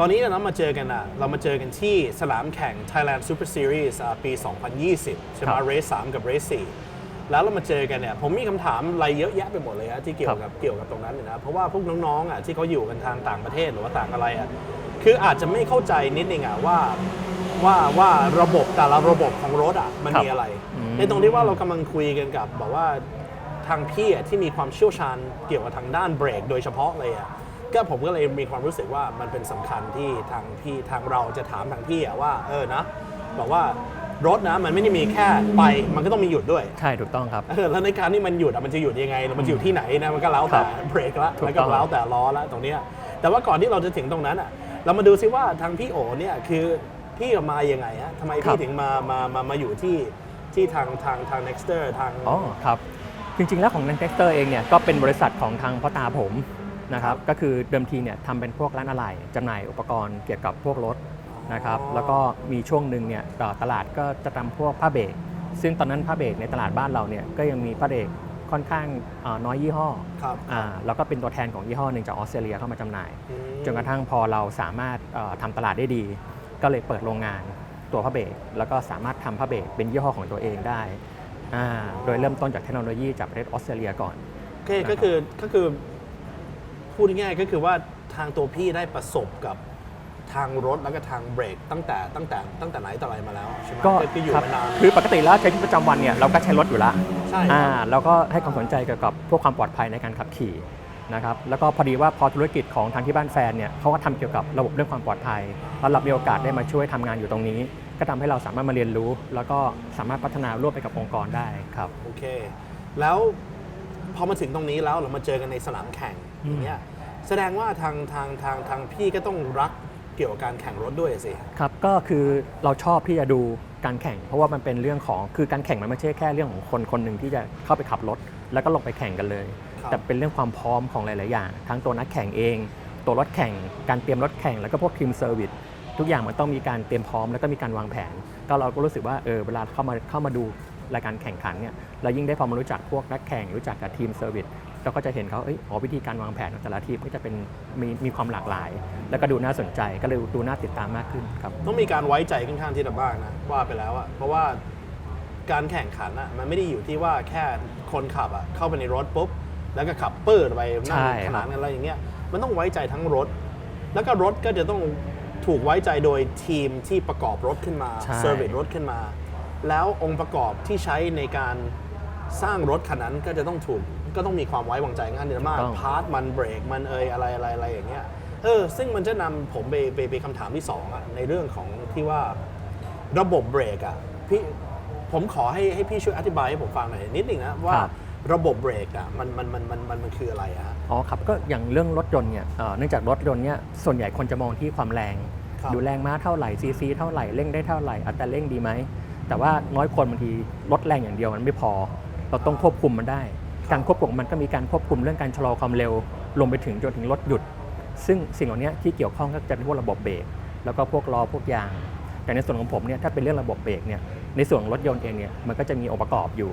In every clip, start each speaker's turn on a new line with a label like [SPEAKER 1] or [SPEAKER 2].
[SPEAKER 1] ตอนนี้เรามาเจอกันอะ เรามาเจอกันที่สนามแข่ง Thailand Super Series อะปี 2020 ใช่ไหม
[SPEAKER 2] ครับ
[SPEAKER 1] เรส3กับเรส4แล้วเรามาเจอกันเนี่ย ผมมีคำถามอะไรเยอะแยะไปหมดเลยอะที่เกี่ยวกับเกี่ยวกับตรงนั้นเลยนะ เพราะว่าพวกน้องๆอะที่เขาอยู่กันทางต่างประเทศหรือว่าต่างอะไรอะ คืออาจจะไม่เข้าใจนิดนึงอะว่าว่าว่าระบบแต่ละระบบของรถอะมัน
[SPEAKER 2] ครับ
[SPEAKER 1] มีอะไร
[SPEAKER 2] อืม
[SPEAKER 1] ในตรงที่ว่าเรากำลังคุยกันกับแบบว่าทางพี่อะที่มีความเชี่ยวชาญเกี่ยวกับทางด้านเบรกโดยเฉพาะเลยอะ ก็ผมก็เลยมีความรู้สึกว่ามันเป็นสำคัญที่ทางพี่ทางเราจะถามทางพี่อะว่าเออนะบอกว่ารถนะมันไม่ได้มีแค่ไปมันก็ต้องมีหยุดด้วย
[SPEAKER 2] ใช่ถูกต้องครับ
[SPEAKER 1] เออแล้วในการที่มันหยุดอะมันจะหยุดยังไงแล้วมันจะอยู่ที่ไหนนะมันก็แล้วแต่
[SPEAKER 2] ครับ
[SPEAKER 1] เบรกละ
[SPEAKER 2] ถูก
[SPEAKER 1] แล้ว
[SPEAKER 2] ต้
[SPEAKER 1] ก็
[SPEAKER 2] อง
[SPEAKER 1] แล้วแต่ล้อละตรงเนี้ยแต่ว่าก่อนที่เราจะถึงตรงนั้นอะเรามาดูซิว่าทางพี่โอเนี่ยคือพี่มายังไงฮะทำไมพี่ถึงมามามามาอยู่ที่ที่ทางทางทาง Nexter ทาง
[SPEAKER 2] อ๋อครับจริงๆแล้วของ n ันเ e กเตอร์เองเนี่ยก็เป็นบริษัทของทางพ่อตาผม นะครับก็คือเดิมทีเนี่ยทำเป็นพวกร้านอะไหล่จำหน่ายอุปกรณ์เกี่ยวกับพวกรถนะครับแล้วก็มีช่วงหนึ่งเนี่ยเอ่อตลาดก็จะทำพวกผ้าเบรกซึ่งตอนนั้นผ้าเบรกในตลาดบ้านเราเนี่ยก็ยังมีผ้าเบรกค่อนข้างเอ่อน้อยยี่ห้อ
[SPEAKER 1] ครับ
[SPEAKER 2] อ่าแล้วก็เป็นตัวแทนของยี่ห้อหนึ่งจากออสเตรเลียเข้ามาจำหน่าย
[SPEAKER 1] อืม
[SPEAKER 2] จนกระทั่งพอเราสามารถเอ่อทำตลาดได้ดี ก็เลยเปิดโรงงานตัวผ้าเบรกแล้วก็สามารถทำผ้าเบรกเป็นยี่ห้อของตัวเองได้อ่าโดยเริ่มต้นจากเทคโนโลยีจากประเทศออสเตรเลียก่อน
[SPEAKER 1] โอเคก็คือก็คือ พูดง่ายๆก็คือว่าทางตัวพี่ได้ประสบกับทางรถแล้วก็ทางเบรกตั้งแต่ตั้งแต่ตั้งแต่ไหนแต่ไรมาแล้วใช่ไหม
[SPEAKER 2] ก็
[SPEAKER 1] คืออยู่
[SPEAKER 2] ครับ
[SPEAKER 1] มานาน
[SPEAKER 2] คือปกติแล้วใช้ชีวิตประจำวันเนี่ยเราก็ใช้รถอยู่แล้ว
[SPEAKER 1] ใช่ครับ
[SPEAKER 2] อ่าแล้วก็ให้ความสนใจเกี่ยวกับพวกความปลอดภัยในการขับขี่นะครับแล้วก็พอดีว่าพอธุรกิจของทางที่บ้านแฟนเนี่ยเขาก็ทำเกี่ยวกับระบบเรื่องความปลอดภัยแล้วเรามีโอกาสได้มาช่วยทำงานอยู่ตรงนี้ ก็ทำให้เราสามารถมาเรียนรู้ แล้วก็สามารถพัฒนาร่วมไปกับองค์กรได้ครับ
[SPEAKER 1] โอเค แล้ว พอมาถึงตรงนี้แล้วเรามาเจอกันในสนามแข่ง
[SPEAKER 2] อืม
[SPEAKER 1] อย่างเงี้ยแสดงว่าทางทางทางทางพี่ก็ต้องรักเกี่ยวกับการแข่งรถด้วยสิ
[SPEAKER 2] ครับก็คือเราชอบที่จะดูการแข่ง เพราะว่ามันเป็นเรื่องของคือการแข่งมันไม่ใช่แค่เรื่องของคนคนหนึ่งที่จะเข้าไปขับรถ แล้วก็ลงไปแข่งกันเลย
[SPEAKER 1] ครับ
[SPEAKER 2] แต่เป็นเรื่องความพร้อมของหลาย ๆ อย่าง ทั้งตัวนักแข่งเอง ตัวรถแข่ง การเตรียมรถแข่งแล้วก็พวกทีมเซอร์วิสทุกอย่างมันต้องมีการเตรียมพร้อมแล้วก็มีการวางแผน ก็เราก็รู้สึกว่าเออเวลาเข้ามาเข้ามาดู รายการแข่งขันเนี่ยเรายิ่งได้พอมารู้จักพวกนักแข่งรู้จักกับทีมเซอร์วิสเราก็จะเห็นเขาเอ้ยอ๋อวิธีการวางแผนของแต่ละทีมก็จะเป็นมีมีความหลากหลาย แล้วก็ดูน่าสนใจก็เลยดูน่าติดตามมากขึ้นครับ
[SPEAKER 1] ต้องมีการไว้ใจค่อนข้างที่จะมากนะว่าไปแล้วอะเพราะว่าการแข่งขันอะมันไม่ได้อยู่ที่ว่าแค่คนขับอะเข้าไปในรถปุ๊บแล้วก็ขับเปิดไปนั่ง
[SPEAKER 2] ใช่
[SPEAKER 1] ข
[SPEAKER 2] ครับ
[SPEAKER 1] นานกันอะไรอย่างเงี้ยมันต้องไว้ใจทั้งรถ แล้วก็รถก็จะต้องถูกไว้ใจโดยทีมที่ประกอบรถขึ้นมา
[SPEAKER 2] ใช่
[SPEAKER 1] เซอร์วิสรถขึ้นมา แล้วองค์ประกอบที่ใช้ในการสร้างรถคันนั้นก็จะต้องถูกก็ต้องมีความไว้วางใจงานเดือนมาก
[SPEAKER 2] ถูกต้อง
[SPEAKER 1] พาร์ทมันเบรกมันเอยอะไรอะไรอะไรอย่างเงี้ยเออซึ่งมันจะนำผมไปไปไปคำถามที่สองอะในเรื่องของที่ว่าระบบเบรกอะพี่ผมขอให้ให้พี่ช่วยอธิบายให้ผมฟังหน่อยนิดหนึ่งนะว่า
[SPEAKER 2] ครับ
[SPEAKER 1] ระบบเบรกอะมันมันมันมันมันมันคืออะไรอะฮะ
[SPEAKER 2] อ๋อครับก็อย่างเรื่องรถยนต์เนี่ยเอ่อเนื่องจากรถยนต์เนี่ยส่วนใหญ่คนจะมองที่ความแรง
[SPEAKER 1] ครับ
[SPEAKER 2] ดูแรงม้าเท่าไหร่ซีซีเท่าไหร่เร่งได้เท่าไหร่อัตราเร่งดีไหม แต่ว่าน้อยคนบางทีรถแรงอย่างเดียวมันไม่พอ เราต้องควบคุมมันได้ การควบคุมมันก็มีการควบคุมเรื่องการชะลอความเร็วลงไปถึงจนถึงรถหยุด ซึ่งสิ่งเหล่านี้ที่เกี่ยวข้องก็จะเป็นพวกระบบเบรกแล้วก็พวกล้อพวกยางแต่ในส่วนของผมเนี่ยถ้าเป็นเรื่องระบบเบรกเนี่ยในส่วนของรถยนต์เองเนี่ยมันก็จะมีองค์ประกอบอยู่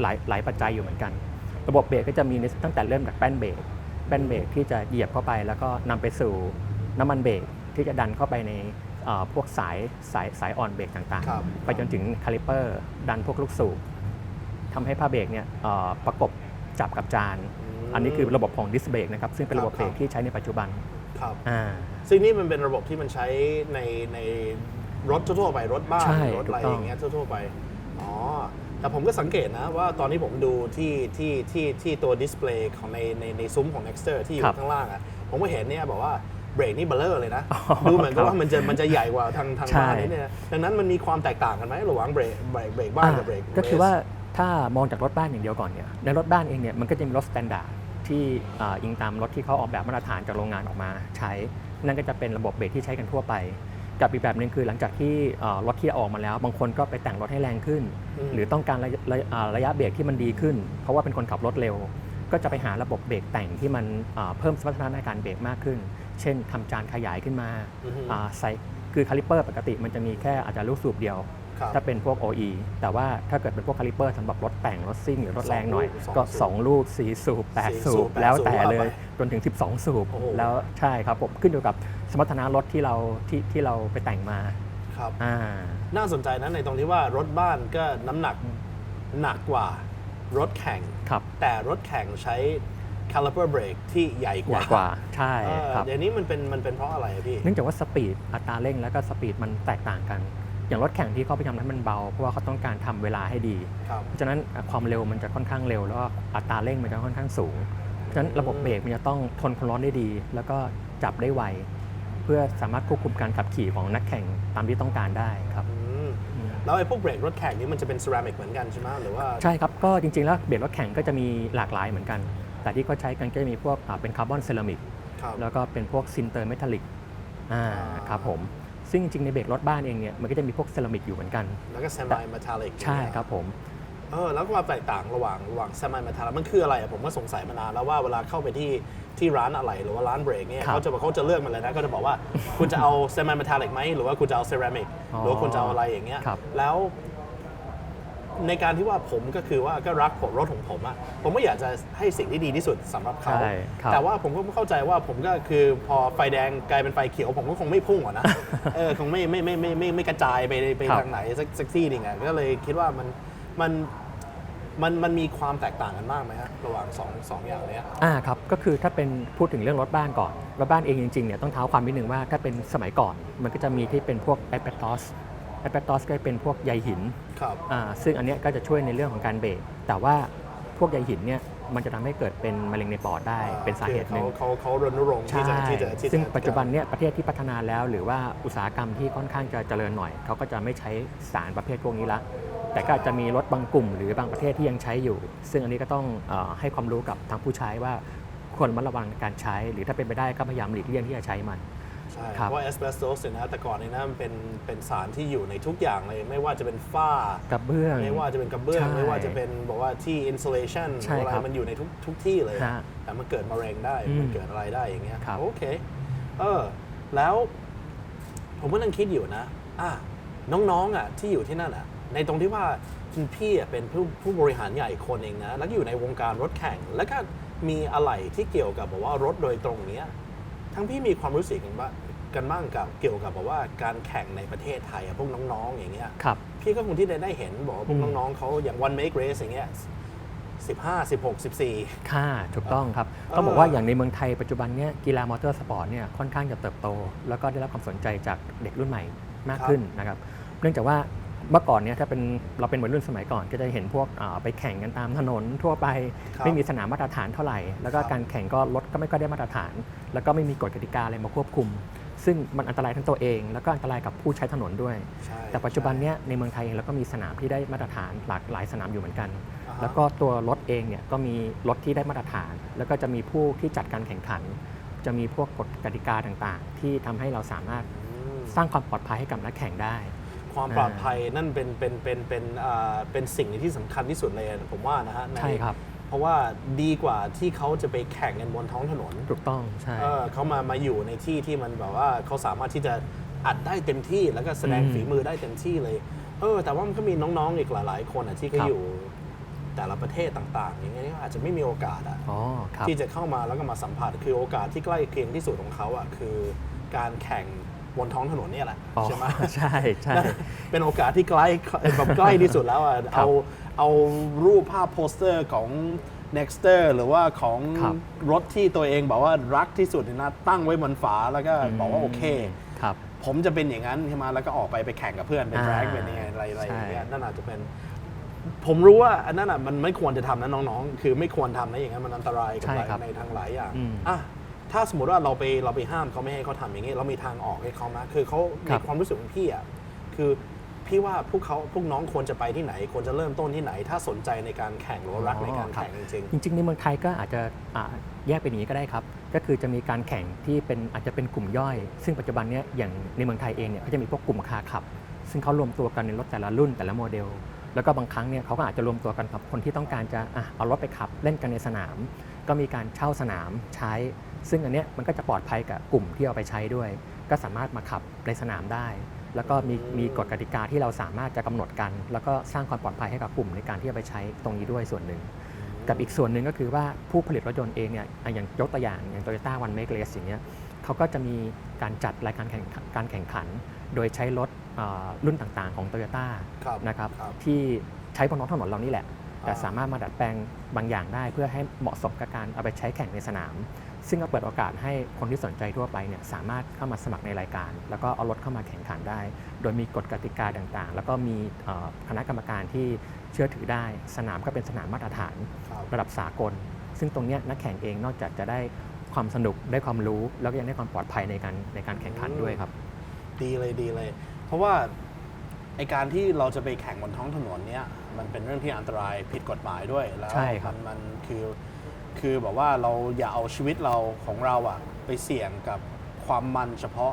[SPEAKER 2] หลายหลายปัจจัยอยู่เหมือนกัน ระบบเบรกก็จะมีในตั้งแต่เริ่มจากแป้นเบรกแป้นเบรกที่จะเหยียบเข้าไป แล้วก็นำไปสู่น้ำมันเบรกที่จะดันเข้าไปในเอ่อ พวกสายสายสายอ่อนเบรกต่าง
[SPEAKER 1] ครับ
[SPEAKER 2] ๆ ไปจนถึงคาลิเปอร์ดันพวกลูกสูบทำให้ผ้าเบรกเนี่ยเอ่อประกบจับกับจาน
[SPEAKER 1] ม
[SPEAKER 2] อันนี้คือระบบของดิสเบรกนะครับ ซึ่งเป็นระบบ
[SPEAKER 1] ครับ
[SPEAKER 2] เบรกที่ใช้ในปัจจุบัน
[SPEAKER 1] ครับ
[SPEAKER 2] อ่า
[SPEAKER 1] ซึ่งนี่มันเป็นระบบที่มันใช้ในในรถทั่วๆไปรถบ้าน
[SPEAKER 2] ใช่
[SPEAKER 1] รถอะไร
[SPEAKER 2] ถูกต้อง
[SPEAKER 1] อย่างเงี้ยทั่วๆไปอ๋อแต่ผมก็สังเกตนะว่าตอนนี้ผมดูที่ที่ที่ที่ตัวดิสเพลย์ของในในในซุ้มของ Nexter ที่อยู่ข้างล่างอะผมก็เห็นเนี่ยบอกว่า เบรกนี่เบลเลอร์เลยนะ
[SPEAKER 2] อ๋อ
[SPEAKER 1] ดูเหมือนกับ
[SPEAKER 2] ครับ
[SPEAKER 1] ว่ามันจะมันจะใหญ่กว่าทางทาง
[SPEAKER 2] ใช่
[SPEAKER 1] บ้านนี่เนี่ยดังนั้นมันมีความแตกต่างกันไหมระหว่างเบรกเบรกเบรกบ้านกับเบรก
[SPEAKER 2] ก็คือว่าถ้ามองจากรถบ้านอย่างเดียวก่อนเนี่ยในรถบ้านเองเนี่ยมันก็จะมีรถสแตนดาร์ดที่อ่าอิงตามรถที่เขาออกแบบมาตรฐานจากโรงงานออกมาใช้ นั่นก็จะเป็นระบบเบรกที่ใช้กันทั่วไป กับอีกแบบหนึ่งคือหลังจากที่อ่ารถที่ออกมาแล้ว บางคนก็ไปแต่งรถให้แรงขึ้น หรือต้องการระยะระอ่าระยะเบรกที่มันดีขึ้น เพราะว่าเป็นคนขับรถเร็ว ก็จะไปหาระบบเบรกแต่งที่มันอ่าเพิ่มสมรรถนะในการเบรกมากขึ้น เช่นทำจานขยายขึ้นมา
[SPEAKER 1] อือฮึ
[SPEAKER 2] อ่าใส่คือคาลิเปอร์ปกติมันจะมีแค่อาจจะลูกสูบเดียว
[SPEAKER 1] ครับ
[SPEAKER 2] ถ้าเป็นพวก OE แต่ว่าถ้าเกิดเป็นพวกคาลิเปอร์สำหรับรถแต่งรถซิ่งหรือรถแรงหน่อย
[SPEAKER 1] สองลูก
[SPEAKER 2] ก็
[SPEAKER 1] สองสูบ
[SPEAKER 2] 2ลูก 4 สูบ
[SPEAKER 1] สี่
[SPEAKER 2] 8
[SPEAKER 1] สู
[SPEAKER 2] สู
[SPEAKER 1] บบแปด
[SPEAKER 2] แล้ว
[SPEAKER 1] สูบ
[SPEAKER 2] แต่
[SPEAKER 1] ว่า
[SPEAKER 2] เลย
[SPEAKER 1] ไป
[SPEAKER 2] จนถึง 12 สูบ
[SPEAKER 1] โอ้โห
[SPEAKER 2] แล้วใช่ครับผมขึ้นอยู่กับสมรรถนะรถที่เราที่ที่เราไปแต่งมา
[SPEAKER 1] ครับ
[SPEAKER 2] อ่า
[SPEAKER 1] น่าสนใจนะในตรงที่ว่ารถบ้านก็น้ำหนักหนักกว่ารถแข่ง
[SPEAKER 2] ครับ
[SPEAKER 1] แต่รถแข่งใช้ caliper brake ที่ใหญ่ก
[SPEAKER 2] ใหญ่
[SPEAKER 1] ว่า
[SPEAKER 2] กว่าใช่
[SPEAKER 1] เออ
[SPEAKER 2] ครับ
[SPEAKER 1] เดี๋ยวนี้มันเป็นมันเป็นเพราะอะไรอะพี่
[SPEAKER 2] เนื่องจากว่าสปีดอัตราเร่งแล้วก็สปีดมันแตกต่างกัน อย่างรถแข่งที่เขาพยายามทำให้มันเบา เพราะว่าเขาต้องการทำเวลาให้ดี
[SPEAKER 1] ครับ
[SPEAKER 2] เพราะฉะนั้นความเร็วมันจะค่อนข้างเร็ว แล้วก็อัตราเร่งมันจะค่อนข้างสูง เพราะฉะนั้นระบบเบรกมันจะต้องทนความร้อนได้ดี แล้วก็จับได้ไว เพื่อสามารถควบคุมการขับขี่ของนักแข่งตามที่ต้องการได้ครับ
[SPEAKER 1] อืม
[SPEAKER 2] อืม
[SPEAKER 1] แล้วไอ้พวกเบรกรถแข่งนี้มันจะเป็นเซรามิกเหมือนกันใช่ไหมหรือว่า
[SPEAKER 2] ใช่ครับ ก็จริงๆ แล้วเบรกรถแข่งก็จะมีหลากหลายเหมือนกัน แต่ที่เขาใช้กันก็จะมีพวกอ่าเป็นคาร์บอนเซรามิก
[SPEAKER 1] ครับ
[SPEAKER 2] แล้วก็เป็นพวกซินเตอร์เมทัลลิกอ่า
[SPEAKER 1] อ่า
[SPEAKER 2] ครับผม ซึ่งจริงๆในเบรกรถบ้านเองเนี่ยมันก็จะมีพวกเซรามิกอยู่เหมือนกัน
[SPEAKER 1] แล้วก็ semi metallic
[SPEAKER 2] ใช่ครับผม
[SPEAKER 1] เออแล้วความแตกต่างระหว่างระหว่าง semi metallic มันคืออะไรอะผมก็สงสัยมานานแล้วว่าเวลาเข้าไปที่ที่ร้านอะไรหรือว่าร้านเบรกเนี่ย
[SPEAKER 2] ครับ
[SPEAKER 1] เขาจะเขาจะเลือกมาเลยนะก็จะบอกว่า คุณจะเอา semi metallic ไหมหรือว่าคุณจะเอา ceramic
[SPEAKER 2] อ๋อ
[SPEAKER 1] หรือว่าคุณจะเอาอะไรอย่างเงี้ย
[SPEAKER 2] ครับ
[SPEAKER 1] แล้ว ในการที่ว่าผมก็คือว่าก็รักผมรถของผมอะผมก็อยากจะให้สิ่งที่ดีที่สุดสำหรับเขา
[SPEAKER 2] ใช่ครับ
[SPEAKER 1] แต่ว่าผมก็เข้าใจว่าผมก็คือพอไฟแดงกลายเป็นไฟเขียว ผมก็คงไม่พุ่งอะนะ เออคงไม่ไม่ไม่ไม่ไม่ไม่กระจายไปไป
[SPEAKER 2] ครับ
[SPEAKER 1] ทางไหนสักสักที่หนึ่งอะก็เลยคิดว่ามันมันมันมันมีความแตกต่างกันมากไหมฮะระหว่างสองสองอย่างเนี้ย
[SPEAKER 2] อ่าครับ ก็คือถ้าเป็นพูดถึงเรื่องรถบ้านก่อน รถบ้านเองจริงๆเนี่ยต้องเท้าความนิดนึงว่าถ้าเป็นสมัยก่อน มันก็จะมีที่เป็นพวกแอปเปตอส แอปเปตอสก็เป็นพวกใยหิน
[SPEAKER 1] ครับ
[SPEAKER 2] อ่าซึ่งอันเนี้ยก็จะช่วยในเรื่องของการเบรกแต่ว่าพวกใยหินเนี่ยมันจะทำให้เกิดเป็นมะเร็งในปอดได้เป็นสาเหตุหนึ่ง
[SPEAKER 1] คือเขาเขาเขารณรงค์ที่
[SPEAKER 2] ใช่
[SPEAKER 1] จะที่จะที่จะ
[SPEAKER 2] ซึ่งปัจจุบันเนี่ยประเทศที่พัฒนาแล้ว หรือว่าอุตสาหกรรมที่ค่อนข้างจะเจริญหน่อยเขาก็จะไม่ใช้สารประเภทพวกนี้ละ แต่ก็อาจจะมีรถบางกลุ่ม หรือบางประเทศที่ยังใช้อยู่ ซึ่งอันนี้ก็ต้องเออให้ความรู้กับทางผู้ใช้ว่าควรระมัดระวังการใช้ หรือถ้าเป็นไปได้ก็พยายามหลีกเลี่ยงที่จะใช้มัน
[SPEAKER 1] ใช่
[SPEAKER 2] ครับ
[SPEAKER 1] เพราะว่า asbestos เนี่ยนะแต่ก่อนเนี่ยนะมันเป็นเป็นสารที่อยู่ในทุกอย่างเลย ไม่ว่าจะเป็นฝ้า
[SPEAKER 2] กับเบื้อง
[SPEAKER 1] ไม่ว่าจะเป็นกระเบื้อง
[SPEAKER 2] ใช่
[SPEAKER 1] ไม่ว่าจะเป็นบอกว่าที่ insulation
[SPEAKER 2] ใช่
[SPEAKER 1] อะไร
[SPEAKER 2] ครับ
[SPEAKER 1] มันอยู่ในทุกทุกที่เลย
[SPEAKER 2] ฮะ
[SPEAKER 1] แต่มันเกิดมะเร็งได้
[SPEAKER 2] อืม
[SPEAKER 1] มันเกิดอะไรได้อย่างเงี้ย
[SPEAKER 2] ครับ
[SPEAKER 1] โอเค เออ แล้ว ผมก็นั่งคิดอยู่นะ อะน้องๆอะที่อยู่ที่นั่นอะ ในตรงที่ว่าคุณพี่อะเป็นผู้ผู้บริหารใหญ่คนเองนะ แล้วก็อยู่ในวงการรถแข่ง แล้วก็มีอะไรที่เกี่ยวกับบอกว่ารถโดยตรงเนี้ย ทั้งพี่มีความรู้สึกกันบ้างกันบ้างกับเกี่ยวกับแบบว่าการแข่งในประเทศไทยอะพวกน้องๆ อย่างเงี้ย
[SPEAKER 2] ครับ
[SPEAKER 1] พี่ก็คงที่ได้ได้เห็นบอกว่าพวก
[SPEAKER 2] อืม
[SPEAKER 1] น้องๆเขาอย่าง one make race อย่างเงี้ย15 16 14
[SPEAKER 2] ค่ะถูกต้องครับ
[SPEAKER 1] เออ
[SPEAKER 2] ต้องบอกว่าอย่างในเมืองไทยปัจจุบันเนี่ยกีฬามอเตอร์สปอร์ตเนี่ยค่อนข้างจะเติบโต แล้วก็ได้รับความสนใจจากเด็กรุ่นใหม่มากขึ้นนะครับ เนื่องจากว่า เมื่อก่อนเนี่ยถ้าเป็นเราเป็นวัยรุ่นสมัยก่อนก็จะเห็นพวกอ่าไปแข่งกันตามถนนทั่วไป
[SPEAKER 1] ครับ
[SPEAKER 2] ไม่มีสนามมาตรฐานเท่าไหร่ แล้วก็
[SPEAKER 1] ครับ
[SPEAKER 2] การแข่งก็รถก็ไม่ค่อยได้มาตรฐาน แล้วก็ไม่มีกฎกติกาอะไรมาควบคุม ซึ่งมันอันตรายทั้งตัวเอง แล้วก็อันตรายกับผู้ใช้ถนนด้วย
[SPEAKER 1] ใช่
[SPEAKER 2] แต่ปัจจุบันเนี้ยในเมืองไทยเองเราก็มีสนามที่ได้มาตรฐานหลากหลายสนามอยู่เหมือนกัน
[SPEAKER 1] อ่าฮะ
[SPEAKER 2] แล้วก็ตัวรถเองเนี่ยก็มีรถที่ได้มาตรฐาน แล้วก็จะมีผู้ที่จัดการแข่งขัน จะมีพวกกฎกติกาต่างๆ ที่ทำให้เราสามารถ
[SPEAKER 1] อืม
[SPEAKER 2] สร้างความปลอดภัยให้กับนักแข่งได้
[SPEAKER 1] ความปลอดภัยนั่นเป็นเป็นเป็นเป็นอ่าเป็นสิ่งที่สำคัญที่สุดเลยผมว่านะฮะน
[SPEAKER 2] ใช่ครับ
[SPEAKER 1] เพราะว่าดีกว่าที่เขาจะไปแข่งกันบนท้องถนน
[SPEAKER 2] ถูกต้องใช่
[SPEAKER 1] เออเขามามาอยู่ในที่ที่มันแบบว่าเขาสามารถที่จะอัดได้เต็มที่แล้วก็แสดง
[SPEAKER 2] อืม
[SPEAKER 1] ฝีมือได้เต็มที่เลย เออ แต่ว่ามันก็มีน้องๆอีกหลายๆคนอะที่เขา
[SPEAKER 2] ครับ
[SPEAKER 1] อยู่แต่ละประเทศต่าง ๆ อย่างเงี้ยอาจจะไม่มีโอกาสอะ
[SPEAKER 2] อ๋อครับ
[SPEAKER 1] ที่จะเข้ามาแล้วก็มาสัมผัสคือโอกาสที่ใกล้เคียงที่สุดของเขาอะคือการแข่ง บนท้องถนนเนี่ยแหละ
[SPEAKER 2] อ๋อ
[SPEAKER 1] ใช่ไหม
[SPEAKER 2] ใช่ใช่
[SPEAKER 1] เป็นโอกาสที่ใกล้แบบใกล้ที่สุดแล้วอะ
[SPEAKER 2] ครับ
[SPEAKER 1] เอาเอารูปภาพโปสเตอร์ของ Nexter หรือว่าของ
[SPEAKER 2] ครับ
[SPEAKER 1] รถที่ตัวเองบอกว่ารักที่สุดเนี่ยนะตั้งไว้บนฝาแล้วก็บอกว่าโอเค
[SPEAKER 2] ครับ
[SPEAKER 1] ผมจะเป็นอย่างนั้นใช่ไหมแล้วก็ออกไปไปแข่งกับเพื่อนเป็น
[SPEAKER 2] อ่า
[SPEAKER 1] แร็กเป็นยังไงอะไรอะไรอย่างเงี้ย
[SPEAKER 2] ใช่
[SPEAKER 1] นั่นอาจจะเป็น ผมรู้ว่าอันนั้นอะมันไม่ควรจะทำนะน้องๆ คือไม่ควรทำนะอย่างนั้นมันอันตรายกับ
[SPEAKER 2] ใช่
[SPEAKER 1] หลาย
[SPEAKER 2] ครับ
[SPEAKER 1] ในทางหลายอย่าง
[SPEAKER 2] อืม
[SPEAKER 1] อะ ถ้าสมมติว่าเราไปเราไปห้ามเขาไม่ให้เขาทำอย่างนี้ เรามีทางออกให้เขาไหมคือเขาใน
[SPEAKER 2] ครับ
[SPEAKER 1] ความรู้สึกของพี่อะคือพี่ว่าพวกเขาพวกน้องควรจะไปที่ไหน ควรจะเริ่มต้นที่ไหน ถ้าสนใจในการแข่งหรือว่ารักในการแข่งจริง
[SPEAKER 2] จริง ๆ ในเมืองไทยก็อาจจะอ่าแยกเป็นอย่างนี้ก็ได้ครับ ก็คือจะมีการแข่งที่เป็นอาจจะเป็นกลุ่มย่อย ซึ่งปัจจุบันเนี้ยอย่างในเมืองไทยเองเนี่ยเขาจะมีพวกกลุ่มคาร์ขับ ซึ่งเขารวมตัวกันในรถแต่ละรุ่นแต่ละโมเดล แล้วก็บางครั้งเนี่ยเขาก็อาจจะรวมตัวกันกับคนที่ต้องการจะอะเอารถไปขับเล่นกันในสนาม ก็มีการเช่าสนามใช้ ซึ่งอันเนี้ยมันก็จะปลอดภัยกับกลุ่มที่เอาไปใช้ด้วย ก็สามารถมาขับในสนามได้ แล้วก็มีมีกฎกติกาที่เราสามารถจะกำหนดกัน แล้วก็สร้างความปลอดภัยให้กับกลุ่มในการที่จะไปใช้ตรงนี้ด้วยส่วนหนึ่งกับอีกส่วนหนึ่งก็คือว่าผู้ผลิตรถยนต์เองเนี่ยอย่างยกตัวอย่างอย่าง Toyota One Make Race อย่างเงี้ยเขาก็จะมีการจัดรายการแข่งการแข่งขัน โดยใช้รถเอ่อรุ่นต่างๆ ของ Toyota
[SPEAKER 1] ครับ
[SPEAKER 2] นะครับ
[SPEAKER 1] ครับ
[SPEAKER 2] ที่ใช้บนท้องถนนเรานี่แหละ แต่
[SPEAKER 1] อ่า
[SPEAKER 2] สามารถมาดัดแปลงบางอย่างได้ เพื่อให้เหมาะสมกับการเอาไปใช้แข่งในสนาม ซึ่งก็เปิดโอกาสให้คนที่สนใจทั่วไปเนี่ยสามารถเข้ามาสมัครในรายการ แล้วก็เอารถเข้ามาแข่งขันได้ โดยมีกฎกติกาต่างๆ แล้วก็มีเอ่อคณะกรรมการที่เชื่อถือได้ สนามก็เป็นสนามมาตรฐาน
[SPEAKER 1] ครับ
[SPEAKER 2] ระดับสากล ซึ่งตรงเนี้ยนักแข่งเองนอกจากจะได้ความสนุกได้ความรู้แล้วก็ยังได้ความปลอดภัยในการในการแข่งขันด้วยครับ
[SPEAKER 1] ดีเลยดีเลย เพราะว่าไอการที่เราจะไปแข่งบนท้องถนนเนี้ยมันเป็นเรื่องที่อันตรายผิดกฎหมายด้วยแล้ว
[SPEAKER 2] ใช่ครับ
[SPEAKER 1] มันมันคือคือแบบว่าเราอย่าเอาชีวิตเราของเราอะไปเสี่ยงกับความมันเฉพาะ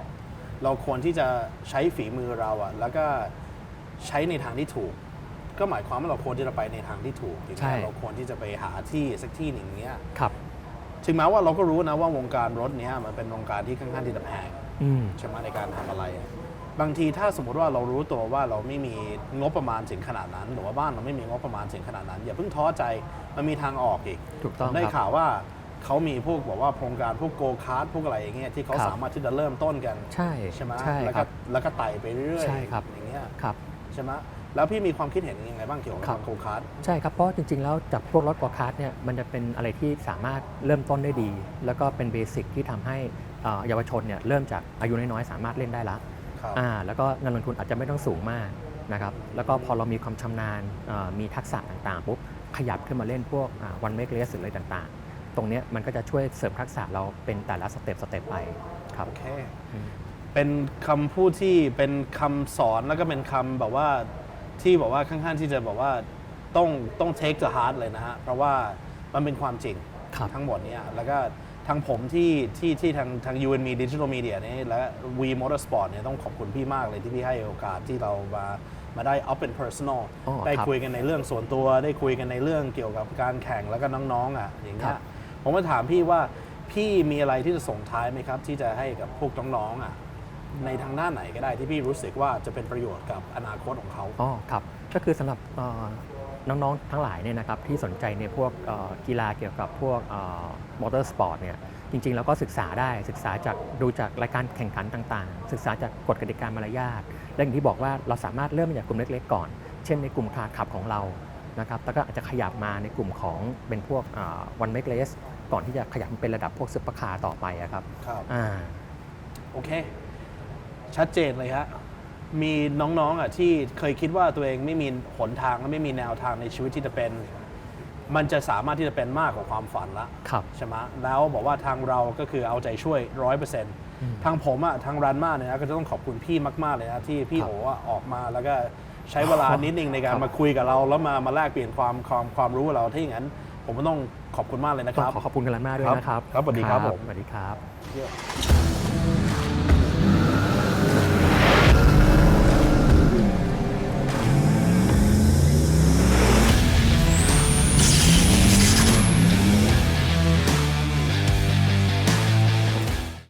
[SPEAKER 1] เราควรที่จะใช้ฝีมือเราอะแล้วก็ใช้ในทางที่ถูก ก็หมายความว่าเราควรที่จะไปในทางที่ถูกอย่าง
[SPEAKER 2] ใช่
[SPEAKER 1] เงี้ยเราควรที่จะไปหาที่สักที่หนึ่งเนี้ย
[SPEAKER 2] ครับ
[SPEAKER 1] ถึงแม้ว่าเราก็รู้นะว่าวงการรถเนี้ยมันเป็นวงการที่ค่อนข้างที่จะแพง
[SPEAKER 2] อืม
[SPEAKER 1] ใช่ไหมในการทำอะไรอะบางทีถ้าสมมติว่าเรารู้ตัวว่าเราไม่มีงบประมาณถึงขนาดนั้น หรือว่าบ้านเราไม่มีงบประมาณถึงขนาดนั้น อย่าเพิ่งท้อใจมันมีทางออกอีก
[SPEAKER 2] ถูกต้อง
[SPEAKER 1] ได้
[SPEAKER 2] ครับ
[SPEAKER 1] ข่าวว่าเขามีพวกบอกว่าโครงการพวกโกคาร์ดพวกอะไรอย่างเงี้ยที่เขา
[SPEAKER 2] ครับ
[SPEAKER 1] สามารถที่จะเริ่มต้นกัน
[SPEAKER 2] ใช่
[SPEAKER 1] ใช่ไหม
[SPEAKER 2] ใช่
[SPEAKER 1] แล้ว
[SPEAKER 2] ค
[SPEAKER 1] ก็
[SPEAKER 2] รับ
[SPEAKER 1] แล้วก็ไต่ไปเรื่อยๆ
[SPEAKER 2] ใช่ครับ
[SPEAKER 1] อย่างเงี้ย
[SPEAKER 2] ครับ
[SPEAKER 1] ใช่ไหมแล้วพี่มีความคิดเห็นยังไงบ้างเกี่ยวกับ
[SPEAKER 2] ครับ
[SPEAKER 1] โกคาร์ด
[SPEAKER 2] ใช่ครับ เพราะจริงๆ แล้วจากพวกรถกอล์ฟคาร์ทเนี่ยมันจะเป็นอะไรที่สามารถเริ่มต้นได้ดี แล้วก็เป็นเบสิกที่ทำให้ เอ่อเยาวชนเนี่ยเริ่มจากอายุน้อยๆสามารถเล่นได้ละ
[SPEAKER 1] ครับ
[SPEAKER 2] อ่าแล้วก็เงินลงทุนอาจจะไม่ต้องสูงมากนะครับแล้วก็พอเรามีความชำนาญเอ่อมีทักษะต่างๆปุ๊บขยับขึ้นมาเล่นพวกวันเมกเลสหรืออะไรต่างๆ ตรงเนี้ยมันก็จะช่วยเสริมทักษะเราเป็นแต่ละสเต็ปสเต็ปไปครับ
[SPEAKER 1] โอเค
[SPEAKER 2] อืม
[SPEAKER 1] เป็นคำพูดที่เป็นคำสอนแล้วก็เป็นคำแบบว่าที่บอกว่าข้างๆที่จะบอกว่าต้องต้อง take to heart เลยนะฮะเพราะว่ามันเป็นความจริง
[SPEAKER 2] ครับ
[SPEAKER 1] ทั้งหมดเนี้แล้วก็ ทางผมที่ที่ที่ทางทาง UNM Digital Media เนี่ยและ V Motorsport เนี่ยต้องขอบคุณพี่มากเลยที่พี่ให้โอกาสที่เรามามาได้ up and personal
[SPEAKER 2] อ๋อ
[SPEAKER 1] ได้
[SPEAKER 2] ครับ
[SPEAKER 1] คุยกันในเรื่องส่วนตัว ได้คุยกันในเรื่องเกี่ยวกับการแข่งแล้วก็น้องๆอะอย่างเงี้
[SPEAKER 2] ครั
[SPEAKER 1] ย
[SPEAKER 2] บ
[SPEAKER 1] ผมมาถามพี่ว่าพี่มีอะไรที่จะส่งท้ายไหมครับ ที่จะให้กับพวกน้องๆอะในทางด้านไหนก็ได้ที่พี่รู้สึกว่าจะเป็นประโยชน์กับอนาคตของเขา
[SPEAKER 2] อ๋อครับ ก็คือสำหรับเอ่อ น้องๆทั้งหลายเนี่ยนะครับที่สนใจในพวกเอ่อกีฬาเกี่ยวกับพวกมอเตอร์สปอร์ตเนี่ยจริงๆ แล้วก็ศึกษาได้ศึกษาจากดูจากรายการแข่งขันต่างๆ ศึกษาจากกฎกติกามารยาทและอย่างที่บอกว่าเราสามารถเริ่มจากกลุ่มเล็กๆก่อน เช่นในกลุ่มคาร์ขับของเรานะครับแล้วก็อาจจะขยับมาในกลุ่มของเป็นพวกวันเมกเลสก่อนที่จะขยับเป็นระดับพวกซุปเปอร์คาร์ต่อไปอะครับ
[SPEAKER 1] ครับ
[SPEAKER 2] อ่า
[SPEAKER 1] โอเค ชัดเจนเลยฮะ มีน้องๆอะที่เคยคิดว่าตัวเองไม่มีหนทางและไม่มีแนวทางในชีวิตที่จะเป็น มันจะสามารถที่จะเป็นมากกว่าความฝันละ
[SPEAKER 2] ครับ
[SPEAKER 1] ใช่ไหมแล้วบอกว่าทางเราก็คือเอาใจช่วยร้อยเปอร์เซ็นต์ทางผมอะทางรันมาเนี่ยนะก็จะต้องขอบคุณพี่มากๆเลยนะที่พี่
[SPEAKER 2] ครับ
[SPEAKER 1] โออะออกมาแล้วก็ใช้เวลานิดนึงในการ
[SPEAKER 2] ครับ
[SPEAKER 1] มาคุยกับเราแล้วมามาแลกเปลี่ยนความความความรู้กับเราถ้าอย่างนั้น ผมก็ต้องขอบคุณมากเลยนะค
[SPEAKER 2] ต้อง
[SPEAKER 1] รับ
[SPEAKER 2] ขอขอบคุณกันมากด้วยนะครับ
[SPEAKER 1] ครับสวัสดีครับผม
[SPEAKER 2] สวัสดีครับ
[SPEAKER 1] Yeah.